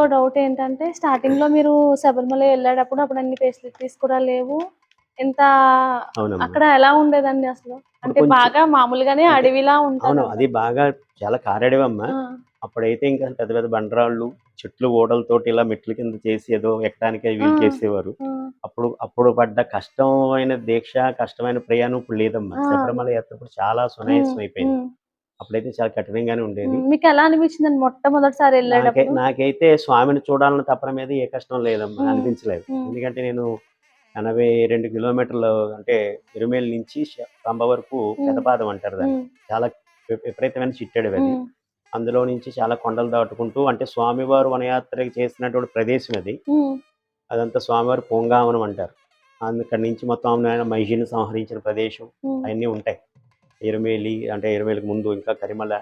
ఇంకో డౌట్ ఏంటంటే స్టార్టింగ్లో మీరు శబరిమల వెళ్ళేటప్పుడు అప్పుడు అన్ని ఫెసిలిటీస్ కూడా లేవు. ఎంత అక్కడ ఎలా ఉండేదండి అసలు? అంటే బాగా మామూలుగానే అడవిలా ఉంటుంది. అది బాగా చాలా కారాడేవమ్మా. అప్పుడైతే ఇంకా పెద్ద పెద్ద బండరాళ్ళు చెట్లు ఓడలతోటి ఇలా మెట్ల కింద చేసి ఏదో ఎక్కడానికి వీలు. చేసేవారు అప్పుడు అప్పుడు పడ్డ కష్టమైన దీక్ష కష్టమైన ప్రయాణం ఇప్పుడు లేదమ్మా. శబరిమల యాత్ర చాలా సునాయాసం అయిపోయింది. అప్పుడైతే చాలా కఠినంగానే ఉండేది. మీకు ఎలా అనిపించింది మొట్టమొదటిసారి వెళ్ళేటప్పుడు? నాకైతే స్వామిని చూడాలని తప్పన మీద ఏ కష్టం లేదమ్మా మ్మ్. అనిపించలేదు. ఎందుకంటే నేను ఎనభై రెండు కిలోమీటర్లు అంటే ఇరుమేల నుంచి పంబ వరకు. పెదపాదం అంటారు దాన్ని. చాలా విప- విపరీతమైన చిట్టడి అది. అందులో నుంచి చాలా కొండలు దాటుకుంటూ అంటే స్వామివారు వనయాత్రకి చేసినటువంటి ప్రదేశం అది. అదంతా స్వామివారి పొంగావనం అంటారు. అందుకడి నుంచి మొత్తం ఆయన మహిషిని సంహరించిన ప్రదేశం అవన్నీ ఉంటాయి. ఇరమేలి అంటే ఇరమేలికి ముందు ఇంకా కరిమల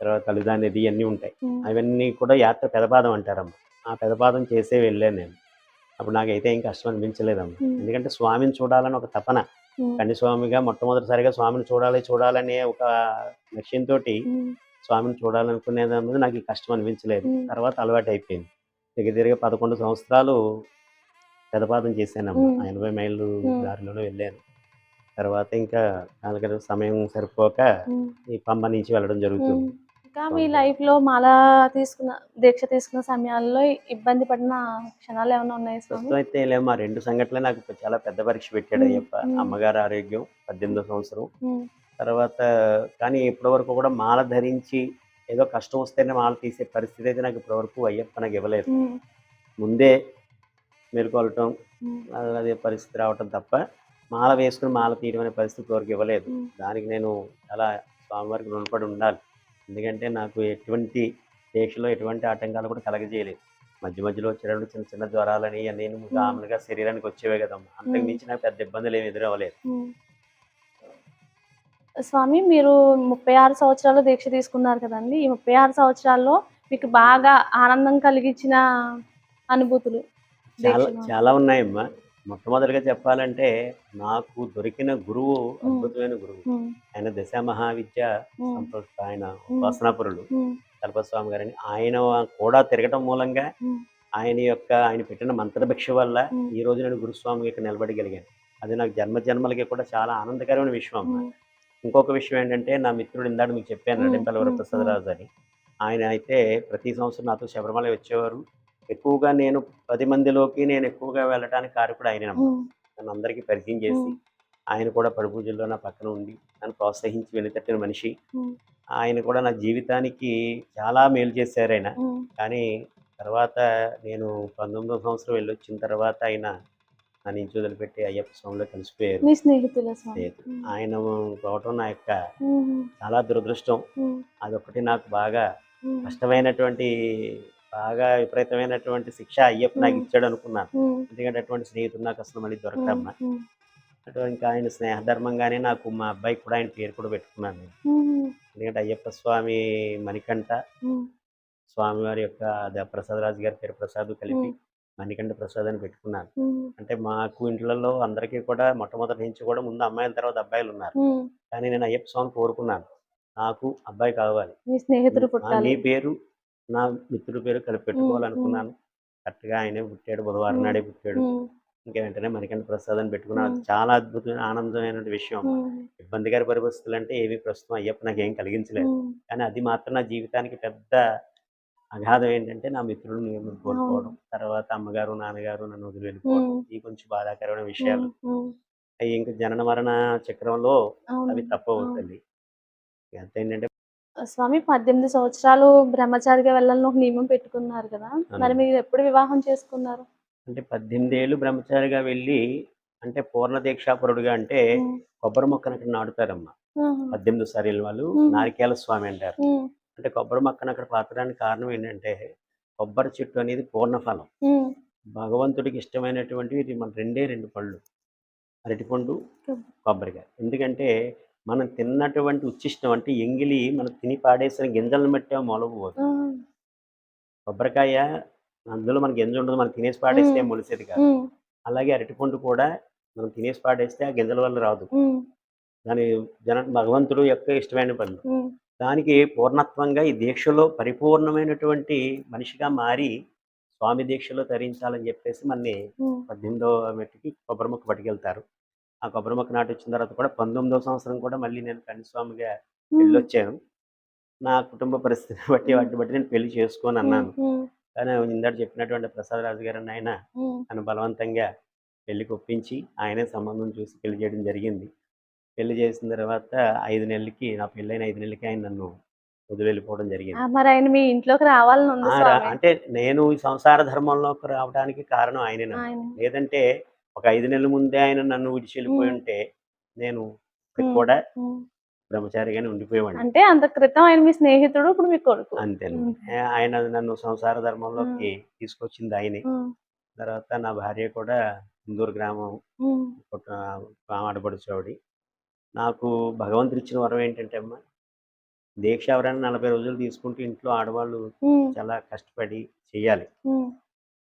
తర్వాత తలిదా నది అన్నీ ఉంటాయి. అవన్నీ కూడా యాత్ర పెదపాదం అంటారమ్మ. ఆ పెదపాదం చేసే వెళ్ళాను నేను. అప్పుడు నాకైతే ఏం కష్టం అనిపించలేదమ్మ. ఎందుకంటే స్వామిని చూడాలని ఒక తపన. ఉమ్, కన్యస్వామిగా మొట్టమొదటిసారిగా స్వామిని చూడాలి చూడాలనే ఒక లక్ష్యంతో స్వామిని చూడాలనుకునేది అన్నది నాకు ఈ కష్టం అనిపించలేదు. తర్వాత అలవాటు అయిపోయింది దగ్గర దగ్గర పదకొండు సంవత్సరాలు పెదపాదం చేశానమ్మ. ఎనభై మైళ్ళు. దారిలోనే వెళ్ళాను. తర్వాత ఇంకా దానికి సమయం సరిపోక ఈ పంబ నుంచి వెళ్ళడం జరుగుతుంది. ఇంకా మీ లైఫ్లో మాల తీసుకున్న దీక్ష తీసుకున్న సమయాల్లో ఇబ్బంది పడిన క్షణాలు ఏమైనా ఉన్నాయి ప్రస్తుతం అయితే లేమ్మా రెండు సంఘటనలు నాకు చాలా పెద్ద పరీక్ష పెట్టాడు. అయ్యప్ప. అమ్మగారి ఆరోగ్యం పద్దెనిమిదో సంవత్సరం. తర్వాత కానీ ఇప్పటివరకు కూడా మాల ధరించి ఏదో కష్టం వస్తేనే మాల తీసే పరిస్థితి అయితే నాకు ఇప్పటివరకు అయ్యప్ప నాకు ఇవ్వలేదు. ముందే మేల్కొలటం అదే పరిస్థితి రావటం తప్ప మాల వేసుకుని మాల తీయడం అనే పరిస్థితి వరకు ఇవ్వలేదు. దానికి నేను చాలా స్వామివారికి రుణపడి ఉండాలి. ఎందుకంటే నాకు ఎటువంటి దీక్షలో ఎటువంటి ఆటంకాలు కూడా కలగజేయలేదు. మధ్య మధ్యలో వచ్చేటప్పుడు చిన్న చిన్న జ్వరాలని నేను మామూలుగా శరీరానికి వచ్చేవే కదమ్మా. అంతకు మించి నాకు పెద్ద ఇబ్బందులు ఏమి ఎదురవ్వలేదు. స్వామి మీరు ముప్పై ఆరు సంవత్సరాలు దీక్ష తీసుకున్నారు కదండి. ఈ ముప్పై ఆరు సంవత్సరాల్లో మీకు బాగా ఆనందం కలిగించిన అనుభూతులు చాలా. చాలా ఉన్నాయమ్మా. మొట్టమొదటిగా చెప్పాలంటే నాకు దొరికిన గురువు అద్భుతమైన గురువు. ఆయన దశ మహావిద్య సంపృక్త ఆయన ఉపాసనాపురులు ఉమ్, తలపస్వామి గారని ఆయన కూడా తిరగటం మూలంగా ఆయన యొక్క ఆయన పెట్టిన మంత్రభిక్ష వల్ల. ఈ రోజు నేను గురుస్వామి ఇక్కడ నిలబడగలిగాను. అది నాకు జన్మ జన్మలకి కూడా చాలా ఆనందకరమైన విషయం అమ్మా. ఇంకొక విషయం ఏంటంటే నా మిత్రుడు ఇందాక మీకు చెప్పాను మ్మ్. వరప్రసాదరాజు అని ఆయన అయితే ప్రతి సంవత్సరం నాతో శబరిమల వచ్చేవారు. ఎక్కువగా నేను పది మందిలోకి నేను ఎక్కువగా వెళ్ళడానికి కారకుడు ఆయన నన్ను అందరికీ పరిచయం చేసి ఆయన కూడా పడి పూజల్లో నా పక్కన ఉండి నన్ను ప్రోత్సహించి వెనుతట్టిన మనిషి. ఆయన కూడా నా జీవితానికి చాలా మేలు చేశారు ఆయన. కానీ తర్వాత నేను పంతొమ్మిదో సంవత్సరం వెళ్ళి వచ్చిన తర్వాత ఆయన నన్ను ఇంటి వదిలిపెట్టి అయ్యప్ప స్వామిలో కలిసిపోయారు. మీ స్నేహితుల. ఆయన పోవటం నా యొక్క చాలా దురదృష్టం. అదొకటి నాకు బాగా కష్టమైనటువంటి బాగా విపరీతమైనటువంటి శిక్ష అయ్యప్ప నాకు. ఇచ్చాడు అనుకున్నాను ఎందుకంటే అటువంటి స్నేహితుడు నాకు అసలు మళ్ళీ దొరకటమ్మా ఉమ్, అటువంటి ఆయన స్నేహధర్మంగానే నాకు మా అబ్బాయికి కూడా ఆయన పేరు కూడా పెట్టుకున్నాను నేను. ఎందుకంటే అయ్యప్ప స్వామి మణికంఠ స్వామివారి యొక్క ప్రసాదరాజు గారి పేరు ప్రసాద్ కలిపి మణికంఠ ప్రసాద్ అని పెట్టుకున్నాను అంటే మాకు ఇంట్లలో అందరికీ కూడా మొట్టమొదటి నుంచి కూడా ముందు అమ్మాయిల తర్వాత అబ్బాయిలు ఉన్నారు. కానీ నేను అయ్యప్ప స్వామిని కోరుకున్నాను. నాకు అబ్బాయి కావాలి. నీ పేరు నా మిత్రుడి పేరు కలిపి పెట్టుకోవాలనుకున్నాను. కరెక్ట్గా ఆయనే పుట్టాడు బుధవారం. నాడే పుట్టాడు. ఇంకా వెంటనే మణికంఠ ప్రసాద్ అని పెట్టుకున్నాను. చాలా అద్భుతమైన ఆనందమైన విషయం. ఇబ్బందికర పరిస్థితులు అంటే ఏమీ ప్రస్తుతం అయ్యప్ప నాకు ఏం కలిగించలేదు కానీ అది మాత్రం నా జీవితానికి పెద్ద అగాధం ఏంటంటే నా మిత్రుడు నేను కోల్పోవడం. తర్వాత అమ్మగారు నాన్నగారు నన్ను వదిలి వెళ్ళిపోవడం. ఇవి కొంచెం బాధాకరమైన విషయాలు. అవి ఇంకా జనన మరణ చక్రంలో. అవి తప్పవుతుంది ఎంత ఏంటంటే స్వామి పద్దెనిమిది సంవత్సరాలు బ్రహ్మచారిగా వెళ్ళాలని ఒక నియమం పెట్టుకున్నారు కదా. మరి మీరు ఎప్పుడు వివాహం చేసుకున్నారు? అంటే పద్దెనిమిది ఏళ్ళు బ్రహ్మచారిగా వెళ్ళి అంటే పూర్ణ దీక్షాపరుడుగా అంటే కొబ్బరి మొక్కను అక్కడ నాటుతారమ్మా. పద్దెనిమిది సార్లు వాళ్ళు. నారికేల స్వామి అంటారు. అంటే కొబ్బరి మొక్కను అక్కడ పాతడానికి కారణం ఏంటంటే కొబ్బరి చెట్టు అనేది పూర్ణ ఫలం ఉమ్, భగవంతుడికి ఇష్టమైనటువంటివి ఇది మన రెండే రెండు పళ్ళు. అరటిపండు కొబ్బరి. కొబ్బరికాయ. ఎందుకంటే మనం తిన్నటువంటి ఉచ్చిష్టం అంటే ఎంగిలి మనం తిని పాడేసిన గింజలను బట్టే మొలకపోదు కొబ్బరికాయ అందులో మన గింజ ఉండదు మనం తినేసి పాడేస్తే. మొలిసేది కాదు. అలాగే అరటిపండు కూడా మనం తినేసి పాడేస్తే ఆ గింజల వల్ల రాదు. దాని జన భగవంతుడు యొక్క ఇష్టమైన పనులు దానికి పూర్ణత్వంగా ఈ దీక్షలో పరిపూర్ణమైనటువంటి మనిషిగా మారి స్వామి దీక్షలో తరించాలని చెప్పేసి మనని ఉమ్, పద్దెనిమిదో మెట్టుకి కొబ్బరి మొక్క పట్టుకెళ్తారు. ఆ కొబ్బరి మొక్క నాటి వచ్చిన తర్వాత కూడా పంతొమ్మిదో సంవత్సరం కూడా మళ్ళీ నేను కన్నిస్వామిగా ఉమ్, వెళ్ళొచ్చాను. నా కుటుంబ పరిస్థితిని బట్టి వాటిని బట్టి నేను పెళ్ళి చేసుకోని అన్నాను. కానీ ఇందాక చెప్పినటువంటి ప్రసాద్ రాజు గారు ఆయన నన్ను బలవంతంగా పెళ్ళికి ఒప్పించి ఆయనే సంబంధం చూసి పెళ్ళి చేయడం జరిగింది. పెళ్ళి చేసిన తర్వాత ఐదు నెలలకి నా పెళ్ళైన ఐదు నెలలకి ఆయన నన్ను వదిలి వెళ్ళిపోవడం జరిగింది మరి ఆయన మీ ఇంట్లోకి రావాలని అంటే నేను ఈ సంసార ధర్మంలోకి రావడానికి కారణం. ఆయన. లేదంటే ఒక ఐదు నెలల ముందే ఆయన నన్ను విడిచి వెళ్ళిపోయి. ఉంటే నేను. కూడా బ్రహ్మచారిగానే ఉండిపోయేవాడిని. అంటే అంత క్రితం ఆయన మీ స్నేహితుడు ఇప్పుడు మీ కొడుకు. అంతే. ఆయన నన్ను సంసార ధర్మంలోకి తీసుకొచ్చింది ఆయనే. తర్వాత నా భార్య కూడా ఇందూరు గ్రామం ఉమ్, ఆడపడుచోడి నాకు భగవంతుడు ఇచ్చిన వరం ఏంటంటే అమ్మా దీక్ష ఎవరైనా నలభై రోజులు తీసుకుంటూ ఇంట్లో ఆడవాళ్ళు చాలా కష్టపడి చేయాలి.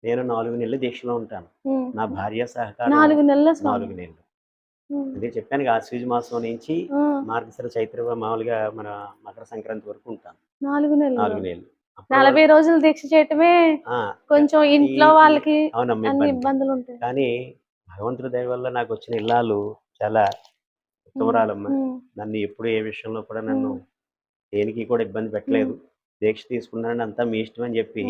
నేను నాలుగు నెలలు దీక్షలో ఉంటాను. నా భార్య సహకారం నాలుగు నెలల నాలుగు నెలలు. అదే చెప్పాను ఆశ్వీజ మాసం నుంచి మార్గశిర చైత్ర మామూలుగా మన మకర సంక్రాంతి వరకు ఉంటాను నాలుగు నెలలు. నాలుగు నెలలు. నలభై రోజులు దీక్ష చేయటమే కొంచెం ఇంట్లో వాళ్ళకి. ఇబ్బందులు ఉంటాయి. కానీ భగవంతుడి దయ వల్ల నాకు వచ్చిన ఇల్లాలు చాలా ఉత్తమరాలమ్మా నన్ను ఎప్పుడు ఏ విషయంలో కూడా నన్ను దేనికి కూడా ఇబ్బంది పెట్టలేదు. దీక్ష తీసుకున్నానని అంతా మీ ఇష్టం అని చెప్పి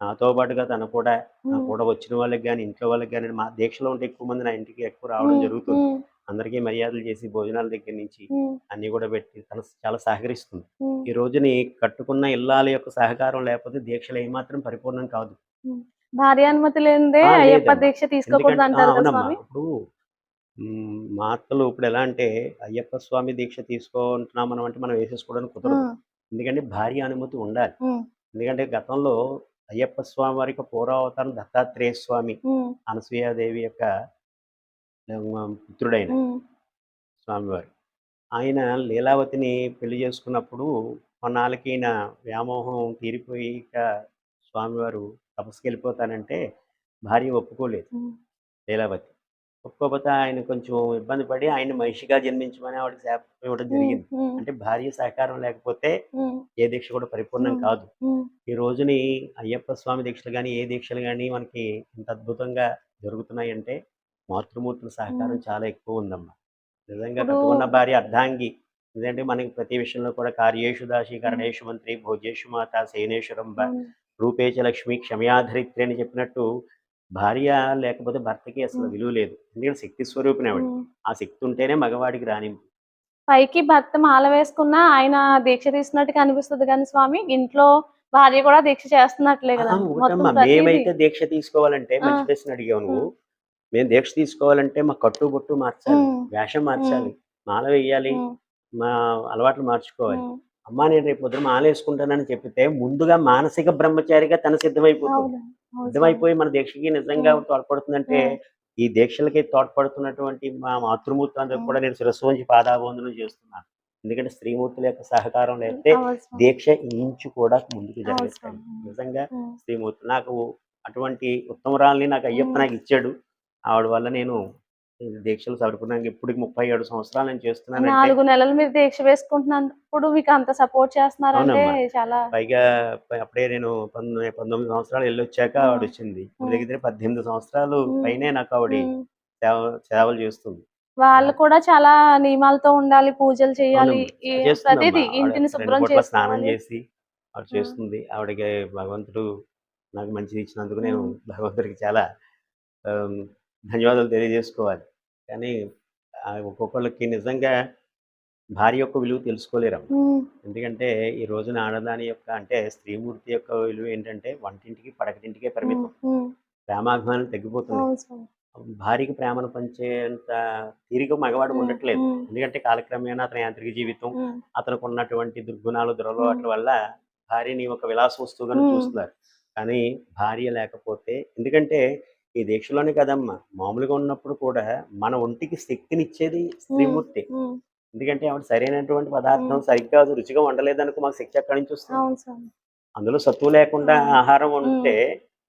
నాతో పాటుగా తను కూడా నా కూడా వచ్చిన వాళ్ళకి కానీ ఇంట్లో వాళ్ళకి కానీ మా దీక్షలో ఉంటే ఎక్కువ మంది నా ఇంటికి ఎక్కువ రావడం జరుగుతుంది. అందరికీ మర్యాదలు చేసి భోజనాల దగ్గర నుంచి అన్నీ కూడా పెట్టి తను చాలా సహకరిస్తుంది. ఈ రోజుని కట్టుకున్న ఇల్లాల యొక్క సహకారం లేకపోతే దీక్షలు ఏమాత్రం పరిపూర్ణం కాదు. భార్య అనుమతి లేనిదే ఆ, అయ్యప్ప. దీక్ష తీసుకోకూడదు అంటారు ఇప్పుడు మ్, అత్తలు ఇప్పుడు ఎలా అంటే అయ్యప్ప స్వామి దీక్ష తీసుకుంటున్నాం మనం అంటే మనం వేసేసుకోవడానికి కుదరదు. ఎందుకంటే భార్య అనుమతి ఉండాలి ఎందుకంటే గతంలో అయ్యప్ప స్వామి వారికి పూర్వావతారం దత్తాత్రేయ స్వామి అనసూయాదేవి యొక్క పుత్రుడైన స్వామివారు. ఆయన లీలావతిని పెళ్ళి చేసుకున్నప్పుడు కొన్నాళ్ళకి ఈయన వ్యామోహం తీరిపోయి ఇక స్వామివారు తపస్సుకి వెళ్ళిపోతానంటే భార్య ఒప్పుకోలేదు లీలావతి. ఒప్పుకోకపోతే ఆయన కొంచెం ఇబ్బంది పడి ఆయన మహిషిగా జన్మించమని ఆవిడకి శాపం ఇవ్వడం జరిగింది. అంటే భార్య సహకారం లేకపోతే ఏ దీక్ష కూడా పరిపూర్ణం. కాదు. ఈ రోజుని అయ్యప్ప స్వామి దీక్షలు కానీ ఏ దీక్షలు కానీ మనకి ఇంత అద్భుతంగా జరుగుతున్నాయి అంటే మాతృమూర్తుల సహకారం చాలా ఎక్కువ ఉందమ్మా. నిజంగా కట్టుకున్న భార్య అర్ధాంగి. ఎందుకంటే మనకి ప్రతి విషయంలో కూడా కార్యేషు దాసి కరణేషు మంత్రి భోజేషు మాత సేనేశ్వరంబ రూపేచ లక్ష్మి క్షమయాధరిత్రి అని చెప్పినట్టు భార్య లేకపోతే భర్తకి అసలు. విలువ లేదు. ఎందుకంటే శక్తి స్వరూపిణి ఆవిడ. ఆ శక్తి ఉంటేనే మగవాడికి రానింపు పైకి భర్త మాల వేసుకున్నా ఆయన దీక్ష తీసినట్టుగా అనిపిస్తుంది కానీ స్వామి ఇంట్లో భార్య కూడా దీక్ష చేస్తున్నట్లే కదా. మేమైతే దీక్ష తీసుకోవాలంటే మంచి. ప్రశ్న అడిగావు నువ్వు. మేము దీక్ష తీసుకోవాలంటే మా కట్టు బొట్టు మార్చాలి. వేషం మార్చాలి. మాల వేయాలి. మా అలవాట్లు మార్చుకోవాలి. అమ్మా నేను రేపు పొద్దున మాల వేసుకుంటానని చెప్పితే ముందుగా మానసిక బ్రహ్మచారిగా తన సిద్ధమైపోతుంది సిద్ధమైపోయి మన దీక్షకి నిజంగా. తోడ్పడుతుందంటే. ఈ దీక్షలకి తోడ్పడుతున్నటువంటి మా మాతృమూర్తులందరూ. కూడా నేను శిరస్సు పాదాబంధనం చేస్తున్నాను ఎందుకంటే స్త్రీమూర్తుల యొక్క సహకారం లేకపోతే. దీక్ష ఇంచు కూడా ముందుకు జరగదు స్వామి. నిజంగా శ్రీమూర్తి నాకు అటువంటి ఉత్తమరాల్ని నాకు అయ్యప్ప. నాకు ఇచ్చాడు ఆవిడ వల్ల నేను దీక్షలు సరుకున్నాను ఇప్పటికి ముప్పై ఏడు సంవత్సరాలు నేను చేస్తున్నానంటే నాలుగు నెలలు మీరు దీక్ష వేసుకుంటున్నప్పుడు మీకు అంత సపోర్ట్ చేస్తున్నారంటే అవునమ్మా. చాలా పైగా అప్పుడే నేను పంతొమ్మిది సంవత్సరాలు వెళ్ళొచ్చాక మ్మ్. ఆవిడ వచ్చింది. దగ్గర పద్దెనిమిది సంవత్సరాలు. పైనే నాకు ఆవిడ సేవలు చేస్తుంది వాళ్ళు కూడా చాలా నియమాలతో ఉండాలి పూజలు చేయాలి. ప్రతిదీ ఇంటిని శుభ్రం పూట్ల స్నానం చేసి ఆవిడ చేస్తుంది ఆవిడకి భగవంతుడు నాకు మంచిది ఇచ్చినందుకు నేను. భగవంతుడికి చాలా ధన్యవాదాలు తెలియజేసుకోవాలి. కానీ ఒక్కొక్కళ్ళకి నిజంగా భార్య యొక్క విలువ తెలుసుకోలేరమ్మ ఉమ్, ఎందుకంటే ఈ రోజున ఆడదాని యొక్క అంటే స్త్రీమూర్తి యొక్క విలువ ఏంటంటే వంటింటికి పడకటింటికే పరిమితం. ప్రేమాభిమానం తగ్గిపోతుంది. భార్యకి ప్రేమను పంచేంత తీరిక మగవాడు ఉండట్లేదు. ఎందుకంటే కాలక్రమేణా అతని యాంత్రిక జీవితం అతనికి ఉన్నటువంటి దుర్గుణాలు. దురలవాట్ల వల్ల భార్యని ఒక విలాస వస్తువుగా. చూస్తున్నారు. కానీ భార్య లేకపోతే ఎందుకంటే ఈ దీక్షలోనే కదమ్మా. మామూలుగా ఉన్నప్పుడు కూడా మన ఒంటికి శక్తినిచ్చేది స్త్రీమూర్తి ఎందుకంటే ఆవిడ సరైనటువంటి పదార్థం. సరిగ్గా రుచిగా వండలేదనుకో మాకు శక్తి ఎక్కడి నుంచి వస్తుంది. అందులో సత్తువు లేకుండా. ఆహారం ఉంటే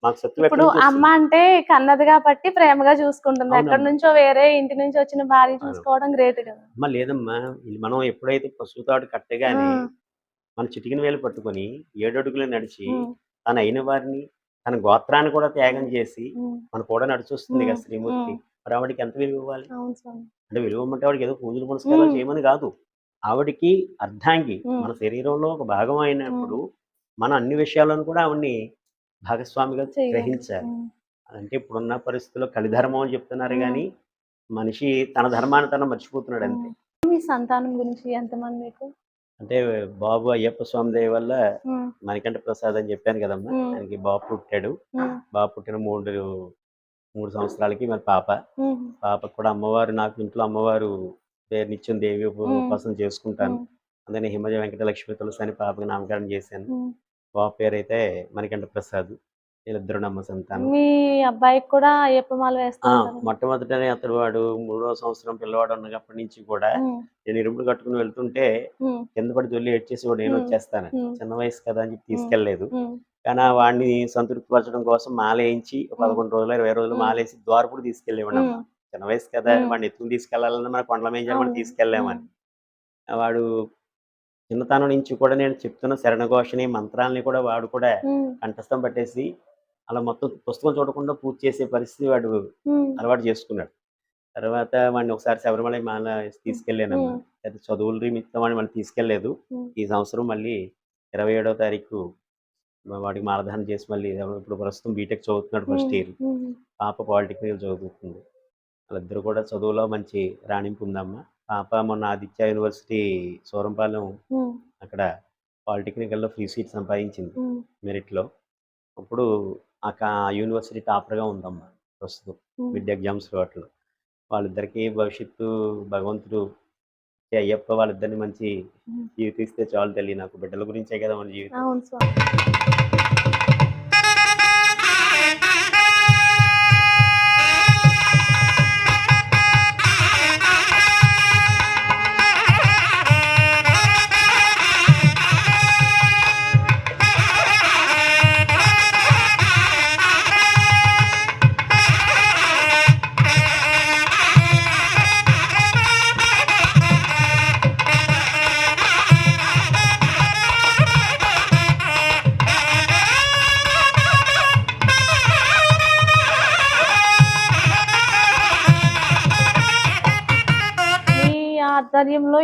మాకు ఎక్కడి ఇప్పుడు అమ్మ అంటే కన్నది కాబట్టి ప్రేమగా చూసుకుంటుంది. ఎక్కడి నుంచో వేరే ఇంటి నుంచి వచ్చిన భార్య చూసుకోవడం గ్రేట్ కదా. అమ్మ లేదమ్మా. మనం ఎప్పుడైతే పశువుతాడు కట్టగానే ఉమ్, మన చిటికిన వేలు పట్టుకొని ఏడు అడుగులు నడిచి తన అయిన వారిని తన గోత్రాన్ని కూడా త్యాగం చేసి మన కూడా నడిచొస్తుంది కదా శ్రీమూర్తి. మరి ఆవిడకి ఎంత విలువ ఇవ్వాలి అంటే విలువ ఇవ్వమంటే ఆవిడకి ఏదో పూజలు పునస్కారాలు. చేయమని కాదు ఆవిడకి అర్ధాంగి. మన శరీరంలో ఒక భాగం అయినప్పుడు మన అన్ని విషయాలను కూడా ఆవిడ్ని భాగస్వామిగా. గ్రహించాలి అంటే ఇప్పుడున్న పరిస్థితుల్లో కలిధర్మం అని చెప్తున్నారు. కానీ మనిషి తన ధర్మాన్ని తను మర్చిపోతున్నాడు అంతే. మీ సంతానం గురించి ఎంతమంది మీకు అంటే బాబు అయ్యప్ప స్వామి దయ వల్ల మణికంఠ ప్రసాద్ అని చెప్పాను కదమ్మా. ఆయనకి బాబు పుట్టాడు. బాబు పుట్టిన మూడు మూడు సంవత్సరాలకి మరి పాప. పాపకు కూడా అమ్మవారు నాకు ఇంట్లో అమ్మవారు దే- నిత్యం దేవి ఉప- ఉమ్. ఉపాసన చేసుకుంటాను అందుకని హిమజ వెంకటలక్ష్మి తులసి అని పాపకి నామకరణం చేశాను. బాబు పేరు అయితే మణికంఠ ప్రసాద్. వీళ్ళిద్దరు నమ్మ సంతానం మీ అబ్బాయికి కూడా అయ్యప్ప మాల ఆ, వేస్తుంటారు మొట్టమొదటనే అతడు వాడు మూడో సంవత్సరం పిల్లవాడు ఉన్నప్పటి నుంచి కూడా నేను ఇరుముడు కట్టుకుని వెళ్తుంటే కింద పడి జొల్లి ఏడ్చేసి వాడు నేను. వచ్చేస్తాను. చిన్న వయసు కదా అని చెప్పి తీసుకెళ్ళలేదు. ఉమ్, కానీ ఆ వాడిని సంతృప్తిపరచడం కోసం మాల వేయించి ఒక ఉమ్. పదకొండు రోజులు ఇరవై రోజులు. మాలేసి ద్వారపుడు తీసుకెళ్ళేవాడు ఉమ్, చిన్న వయసు కదా. వాడిని ఎత్తుకుని తీసుకెళ్ళాలన్నా మన కొండల మీద మనం అవును. తీసుకెళ్ళామని వాడు చిన్నతనం నుంచి కూడా నేను చెప్తున్న శరణఘోషని మంత్రాలని కూడా వాడు కూడా కంఠస్థం పట్టేసి అలా మొత్తం పుస్తకం చూడకుండా పూర్తి చేసే పరిస్థితి వాడు అలవాటు చేసుకున్నాడు. తర్వాత వాడిని ఒకసారి శబరిమల మాల తీసుకెళ్ళాను ఉమ్. అయితే చదువుల నిమిత్తం వాడిని మళ్ళీ తీసుకెళ్ళలేదు. ఈ సంవత్సరం మళ్ళీ ఇరవై ఏడవ తారీఖు వాడికి మాలధానం చేసి మళ్ళీ ఇప్పుడు ప్రస్తుతం బీటెక్ చదువుతున్నాడు ఫస్ట్ ఇయర్. పాప పాలిటెక్నిక్ చదువుతుంది. వాళ్ళిద్దరు కూడా చదువులో మంచి రాణింపు ఉందమ్మా. పాప మొన్న ఆదిత్య యూనివర్సిటీ సూరంపాలెం అక్కడ పాలిటెక్నికల్లో ఫ్రీ సీట్ సంపాదించింది మెరిట్లో. ఇప్పుడు ఆ యూనివర్సిటీ టాపర్గా ఉందమ్మా ప్రస్తుతం. మిడ్ ఎగ్జామ్స్ వాటిలో వాళ్ళిద్దరికీ భవిష్యత్తు భగవంతుడు అయ్యప్ప వాళ్ళిద్దరిని మంచి ఉమ్. జీవితం ఇస్తే చాలు తెలియ నాకు బిడ్డల గురించే కదా మన జీవితం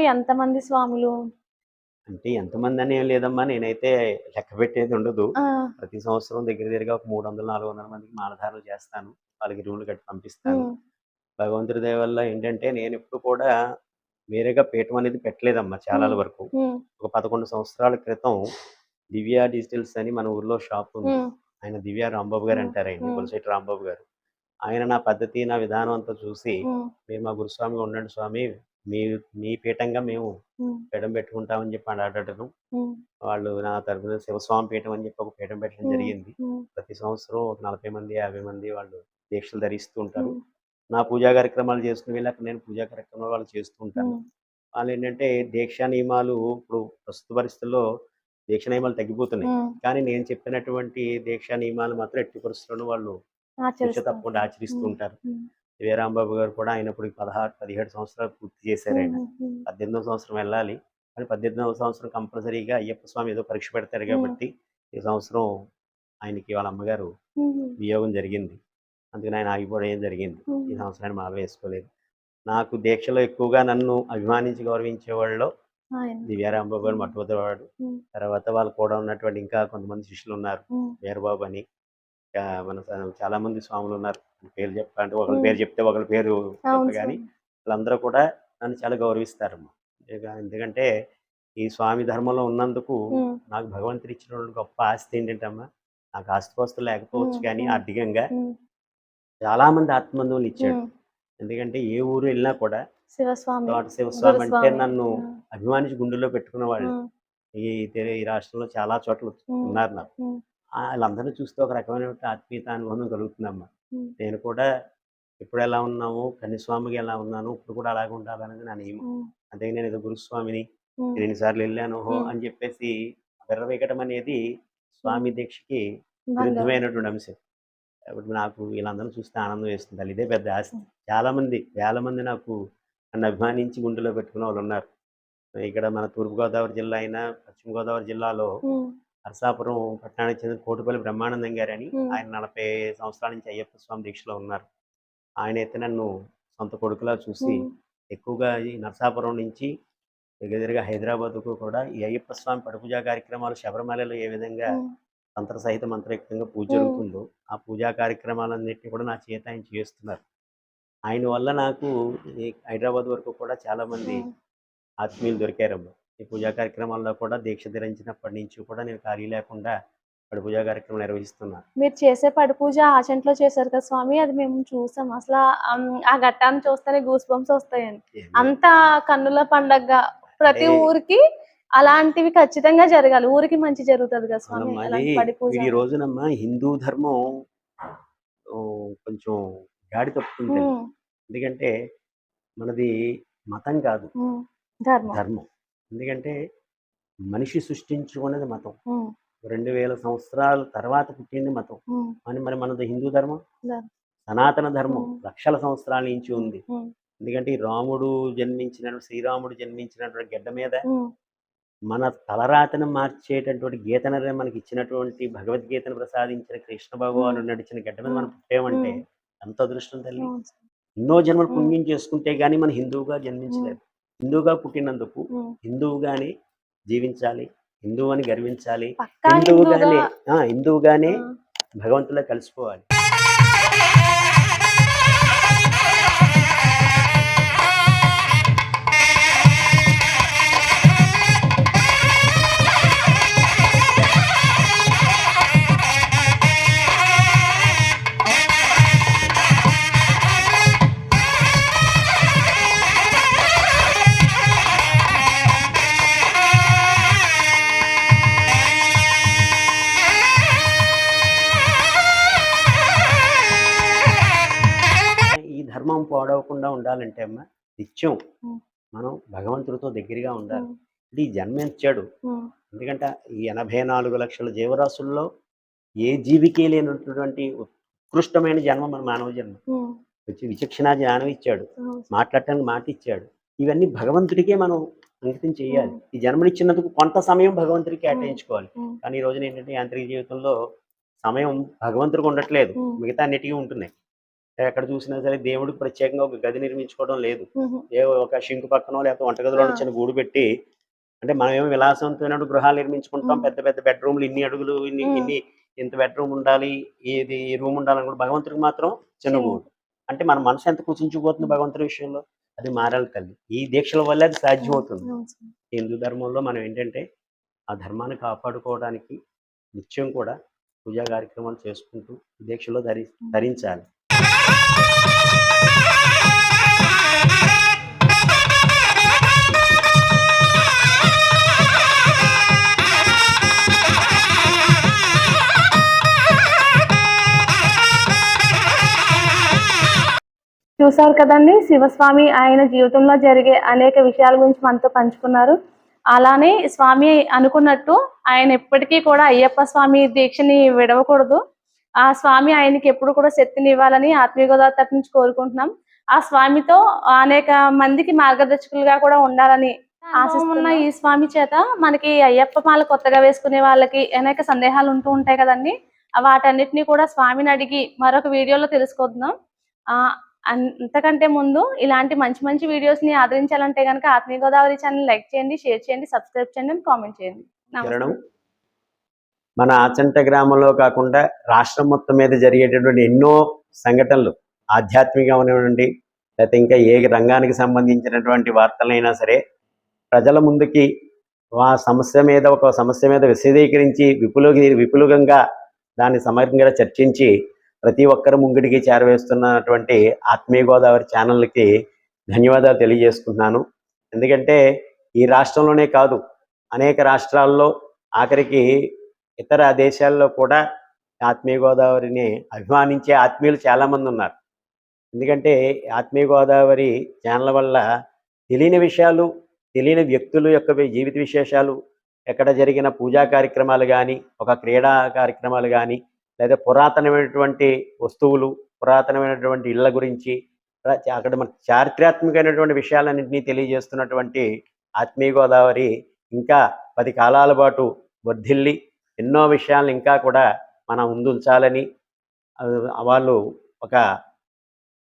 ఎంతమంది స్వాములు? అంటే ఎంతమంది అని ఏం లేదమ్మా నేనైతే లెక్క పెట్టేది ఉండదు. ప్రతి సంవత్సరం దగ్గర దగ్గరగా ఒక మూడు వందల నాలుగు వందల మందికి మాలధారలు చేస్తాను. వాళ్ళకి రూములు కట్టి పంపిస్తాను. భగవంతుడి దయ వల్ల ఏంటంటే నేను ఎప్పుడు కూడా వేరేగా పీఠం అనేది పెట్టలేదమ్మా చాలా మ్మ్. వరకు. ఒక పదకొండు సంవత్సరాల క్రితం దివ్య డిజిటల్స్ అని మన ఊర్లో షాప్ ఉంది. ఆయన దివ్య రాంబాబు గారు మ్మ్. అంటారు ఆయన మ్మ్. కొలసెట్టి రాంబాబు గారు. ఆయన నా పద్ధతి నా విధానం అంతా చూసి ఉమ్, మీరు మా గురుస్వామిగా ఉండండి స్వామి మీ మీ పీఠంగా మేము పీఠం పెట్టుకుంటామని చెప్పి అడగటం ఉమ్, వాళ్ళు నా తరపున శివస్వామి పీఠం అని చెప్పి ఒక పీఠం పెట్టడం. జరిగింది. ప్రతి సంవత్సరం ఒక నలభై మంది యాభై మంది వాళ్ళు దీక్షలు ధరిస్తూ ఉంటారు. నా పూజా కార్యక్రమాలు చేసుకుని వెళ్ళాక నేను పూజా కార్యక్రమాలు వాళ్ళు చేస్తూ ఉంటాను వాళ్ళు ఏంటంటే దీక్షా నియమాలు ఇప్పుడు ప్రస్తుత పరిస్థితుల్లో దీక్ష నియమాలు తగ్గిపోతున్నాయి. కానీ నేను చెప్పినటువంటి దీక్షా నియమాలు మాత్రం ఎట్టి పరిస్థితుల్లో వాళ్ళు. తప్పకుండా ఆచరిస్తూ ఉంటారు. వీరాంబాబు గారు కూడా అయినప్పుడు పదహారు పదిహేడు సంవత్సరాలు పూర్తి చేశారు ఆయన. పద్దెనిమిదవ సంవత్సరం వెళ్ళాలి. కానీ పద్దెనిమిదవ సంవత్సరం కంపల్సరీగా అయ్యప్ప స్వామి ఏదో పరీక్ష పెడతారు కాబట్టి ఈ సంవత్సరం ఆయనకి వాళ్ళ అమ్మగారు వియోగం జరిగింది. అందుకని ఆయన ఆగిపోవడం జరిగింది. ఈ సంవత్సరాన్ని మాల వేసుకోలేదు. నాకు దీక్షలో ఎక్కువగా నన్ను అభిమానించి గౌరవించే వాళ్ళు. దివ్యారాంబాబు గారు మొట్టమొదటి వాడు తర్వాత వాళ్ళు కూడా ఉన్నటువంటి ఇంకా కొంతమంది శిష్యులు ఉన్నారు. వీరబాబు అని. మన చాలా మంది స్వాములు ఉన్నారు. పేరు చెప్పాలంటే ఒకరి. పేరు చెప్తే ఒకరి పేరు కానీ. వాళ్ళందరూ కూడా నన్ను చాలా గౌరవిస్తారమ్మా. ఇక ఎందుకంటే ఈ స్వామి ధర్మంలో ఉన్నందుకు నాకు భగవంతుడు ఇచ్చిన గొప్ప ఆస్తి ఏంటంటమ్మా? నాకు ఆస్తిపాస్తులు లేకపోవచ్చు. కానీ. ఆర్థికంగా చాలా మంది ఆత్మబంధువులు ఇచ్చాడు. ఎందుకంటే ఏ ఊరు వెళ్ళినా కూడా శివస్వామి శివస్వామి అంటే. నన్ను అభిమానించి గుండెల్లో పెట్టుకున్న వాళ్ళు ఈ రాష్ట్రంలో చాలా చోట్ల ఉన్నారు నాకు. వాళ్ళందరినీ చూస్తే ఒక రకమైన ఆత్మీయత అనుబంధం కలుగుతుందమ్మా. నేను కూడా ఇప్పుడు ఎలా ఉన్నాము కన్యస్వామికి ఎలా ఉన్నాను ఇప్పుడు కూడా అలాగే ఉండాలనేది నా నియమం. అంతే నేను ఏదో గురుస్వామిని ఎన్నిసార్లు వెళ్ళాను. అని చెప్పేసి విర్రవేయటం అనేది స్వామి దీక్షకి. విరుద్ధమైనటువంటి అంశం. కాబట్టి నాకు వీళ్ళందరూ చూస్తే ఆనందం వేస్తుంది. ఇదే పెద్ద ఆస్తి. చాలా మంది వేల మంది నాకు నన్ను అభిమానించి గుండెలో పెట్టుకున్న వాళ్ళు ఉన్నారు. ఇక్కడ మన తూర్పుగోదావరి జిల్లా అయినా పశ్చిమ గోదావరి జిల్లాలో నరసాపురం పట్టణానికి చెందిన కోటిపల్లి బ్రహ్మానందం గారు అని. ఆయన నలభై సంవత్సరాల నుంచి అయ్యప్ప స్వామి దీక్షలో ఉన్నారు ఆయన అయితే నన్ను సొంత కొడుకులా చూసి ఎక్కువగా ఈ నరసాపురం నుంచి దగ్గరగా హైదరాబాద్కు కూడా ఈ అయ్యప్ప స్వామి పడుపూజా కార్యక్రమాలు శబరిమలలో ఏ విధంగా తంత్ర సహిత మంత్రయుక్తంగా పూజ. జరుగుతుందో ఆ పూజా కార్యక్రమాలన్నింటినీ కూడా నా చేత ఆయన చేస్తున్నారు ఆయన వల్ల నాకు హైదరాబాద్ వరకు కూడా చాలా మంది ఉమ్. ఆత్మీయులు దొరికారమ్మ ఈ పూజా కార్యక్రమాల్లో కూడా దీక్ష ధరించినప్పటి నుంచి కూడా నేను ఖాళీ లేకుండా పడి పూజా కార్యక్రమం నిర్వహిస్తున్నాను మీరు చేసే పడి పూజ ఆచంట్లో చేశారు కదా స్వామి? అది మేము చూసాం. అసలు ఆ ఘట్టాన్ని చూస్తేనే గూస్ బంప్స్ వస్తాయండి. అంత కన్నుల పండగ ప్రతి ఊరికి అలాంటివి ఖచ్చితంగా జరగాలి. ఊరికి మంచి జరుగుతుంది కదా స్వామి? ఈ రోజునమ్మా హిందూ ధర్మం కొంచెం గాడి తప్పుతుంది ఎందుకంటే మనది మతం కాదు. ధర్మం. ఎందుకంటే మనిషి సృష్టించుకున్నది మతం. రెండు వేల సంవత్సరాల తర్వాత పుట్టింది మతం. అని మరి మనది హిందూ ధర్మం. సనాతన ధర్మం. లక్షల సంవత్సరాల నుంచి ఉంది. ఎందుకంటే ఈ రాముడు జన్మించిన శ్రీరాముడు జన్మించినటువంటి గడ్డ మీద మన తలరాతను మార్చేటటువంటి గీతను మనకి ఇచ్చినటువంటి భగవద్గీతను ప్రసాదించిన కృష్ణ భగవాను నడిచిన గడ్డ మీద మనం పుట్టామంటే. ఎంత అదృష్టం తల్లి. ఎన్నో జన్మలు. పుణ్యం చేసుకుంటే గానీ మనం హిందువుగా జన్మించలేదు హిందువుగా పుట్టినందుకు. హిందువుగానే జీవించాలి హిందువు అని గర్వించాలి హిందువుగానే హిందువుగానే భగవంతులో కలిసిపోవాలి పాడవకుండా ఉండాలంటే అమ్మ నిత్యం. మనం భగవంతుడితో దగ్గరగా ఉండాలి. జన్మ ఇచ్చాడు ఎందుకంటే ఈ ఎనభై నాలుగు లక్షల జీవరాశుల్లో ఏ జీవికి లేనటువంటి ఉత్కృష్టమైన జన్మ మన మానవ జన్మ. వచ్చి విచక్షణ జ్ఞానం ఇచ్చాడు. మాట్లాడటానికి మాట ఇచ్చాడు. ఇవన్నీ భగవంతుడికే మనం అంకితం చేయాలి. ఈ జన్మనిచ్చినందుకు కొంత సమయం భగవంతుడికి కేటాయించుకోవాలి. కానీ ఈ రోజున ఏంటంటే యాంత్రిక జీవితంలో సమయం భగవంతుడికి ఉండట్లేదు. మిగతా అన్నిటికీ ఉంటున్నాయి. ఎక్కడ చూసినా సరే దేవుడికి ప్రత్యేకంగా ఒక గది నిర్మించుకోవడం లేదు ఏ ఒక షింకు పక్కనో లేకపోతే వంటగదిలో. చిన్న గూడు పెట్టి అంటే మనం ఏమో విలాసవంతమైన గృహాలు నిర్మించుకుంటాం. పెద్ద పెద్ద బెడ్రూమ్లు ఇన్ని అడుగులు ఇన్ని. ఇన్ని ఇంత బెడ్రూమ్ ఉండాలి ఈ రూమ్ ఉండాలని కూడా భగవంతుడికి మాత్రం చిన్న. గూడు అంటే మన మనసు ఎంత కుచించిపోతుంది భగవంతుడి విషయంలో అది మారాలి తల్లి ఈ దీక్షల వల్ల అది సాధ్యం అవుతుంది అవును స్వామి. హిందూ ధర్మంలో మనం ఏంటంటే ఆ ధర్మాన్ని కాపాడుకోవడానికి నిత్యం కూడా పూజా కార్యక్రమాలు చేసుకుంటూ దీక్షలో ధరి ధరించాలి చూసారు కదండి శివస్వామి ఆయన జీవితంలో జరిగే అనేక విషయాల గురించి మనతో పంచుకున్నారు. అలానే స్వామి అనుకున్నట్టు ఆయన ఎప్పటికీ కూడా అయ్యప్ప స్వామి దీక్షని విడవకూడదు. ఆ స్వామి ఆయనకి ఎప్పుడు కూడా శక్తిని ఇవ్వాలని ఆత్మీయ గోదావరి తరపు నుంచి కోరుకుంటున్నాం. ఆ స్వామితో అనేక మందికి మార్గదర్శకులుగా కూడా ఉండాలని ఆశిస్తున్న ఈ స్వామి చేత. మనకి అయ్యప్ప మాల కొత్తగా వేసుకునే వాళ్ళకి అనేక సందేహాలు ఉంటూ ఉంటాయి కదండి. వాటన్నిటిని కూడా స్వామిని అడిగి మరొక వీడియోలో తెలుసుకుందాం. ఆ అంతకంటే ముందు ఇలాంటి మంచి మంచి వీడియోస్ని ఆదరించాలంటే కనుక ఆత్మీయ గోదావరి ఛానల్ లైక్ చేయండి షేర్ చేయండి సబ్స్క్రైబ్ చేయండి కామెంట్ చేయండి. నమస్తే. మన ఆచంట గ్రామంలో కాకుండా రాష్ట్రం మొత్తం మీద జరిగేటటువంటి ఎన్నో సంఘటనలు ఆధ్యాత్మికమైనటువంటి లేకపోతే ఇంకా ఏ రంగానికి సంబంధించినటువంటి వార్తలైనా సరే ప్రజల ముందుకి ఆ సమస్య మీద ఒక సమస్య మీద విశదీకరించి విపుల విపులంగా దాన్ని సమగ్రంగా చర్చించి ప్రతి ఒక్కరి ముంగిడికి చేరవేస్తున్నటువంటి ఆత్మీయ గోదావరి ఛానల్కి ధన్యవాదాలు తెలియజేసుకుంటున్నాను. ఎందుకంటే ఈ రాష్ట్రంలోనే కాదు అనేక రాష్ట్రాల్లో ఆఖరికి ఇతర దేశాల్లో కూడా ఆత్మీయ గోదావరిని అభిమానించే ఆత్మీయులు చాలామంది ఉన్నారు. ఎందుకంటే ఆత్మీయ గోదావరి ఛానల్ వల్ల తెలియని విషయాలు తెలియని వ్యక్తుల యొక్క జీవిత విశేషాలు ఎక్కడ జరిగిన పూజా కార్యక్రమాలు కానీ ఒక క్రీడా కార్యక్రమాలు కానీ లేదా పురాతనమైనటువంటి వస్తువులు పురాతనమైనటువంటి ఇళ్ళ గురించి అక్కడ మన చారిత్రాత్మకమైనటువంటి విషయాలన్నింటినీ తెలియజేస్తున్నటువంటి ఆత్మీయ గోదావరి ఇంకా పది కాలాల పాటు వర్ధిల్లి ఎన్నో విషయాలను ఇంకా కూడా మనం ముందుంచాలని వాళ్ళు ఒక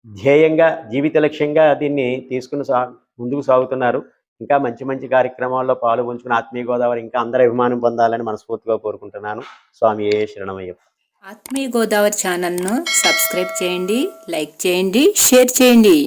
ధ్యేయంగా జీవిత లక్ష్యంగా దీన్ని తీసుకుని సా ముందుకు సాగుతున్నారు. ఇంకా మంచి మంచి కార్యక్రమాల్లో పాల్గొంచుకుని ఆత్మీయ గోదావరి ఇంకా అందరి అభిమానం పొందాలని మనస్ఫూర్తిగా కోరుకుంటున్నాను. స్వామి ఏ శరణమయ్యప్ప. ఆత్మీయ గోదావరి ఛానల్ను సబ్స్క్రైబ్ చేయండి లైక్ చేయండి షేర్ చేయండి.